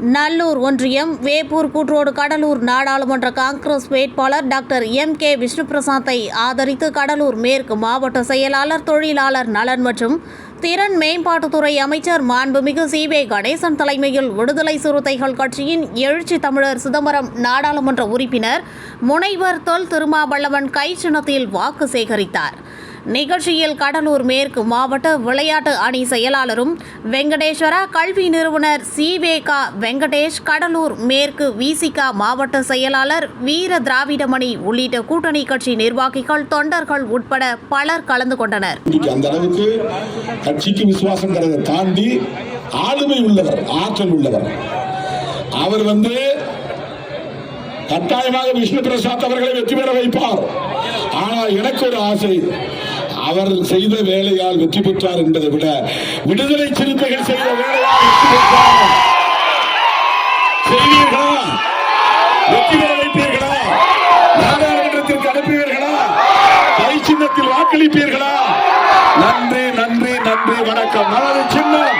நல்லூர் ஒன்றியம் வேப்பூர் கூற்றோடு கடலூர் நாடாளுமன்ற காங்கிரஸ் வேட்பாளர் டாக்டர் எம். கே. விஷ்ணுபிரசாத்தை ஆதரித்து கடலூர் மேற்கு மாவட்ட செயலாளர் தொழிலாளர் நலன் மற்றும் திறன் மேம்பாட்டுத்துறை அமைச்சர் மாண்புமிகு சி. வே. கணேசன் தலைமையில் விடுதலை சிறுத்தைகள் கட்சியின் எழுச்சி தமிழர் சிதம்பரம் நாடாளுமன்ற உறுப்பினர் முனைவர் தொல் திருமாவளவன் கை சின்னத்தில் வாக்கு சேகரித்தார். நிகழ்ச்சியில் கடலூர் மேற்கு மாவட்ட விளையாட்டு அணி செயலாளரும் வெங்கடேஸ்வரா கல்வி நிறுவனர் சிவேகா வெங்கடேஷ் கடலூர் மேற்கு விசிகா மாவட்ட செயலாளர் வீர திராவிடமணி உள்ளிட்ட கூட்டணி கட்சி நிர்வாகிகள் தொண்டர்கள் உட்பட பலர் கலந்து கொண்டனர். அந்த அளவுக்கு கட்சிக்கு விசுவாசம் தாண்டி ஆளுமை உள்ளவர் ஆற்றல் உள்ளவர். அவர் வந்து கட்டாயமாக விஷ்ணு பிரசாத் அவர்களை வெற்றி பெற வைப்பார். ஆனால் எனக்கு ஒரு ஆசை அவர் செய்த வேலையால் வெற்றி பெற்றார் என்பதை விட விடுதலை சிறுத்தைகள் செய்த வேலையால் வெற்றி பெற்றார். செய்வீர்களா? வெற்றி பெற வைப்பீர்களா? நாடாளுமன்றத்திற்கு அனுப்புவீர்களா? கை சின்னத்தில் வாக்களிப்பீர்களா? நன்றி நன்றி நன்றி வணக்கம். நமது சின்னம்.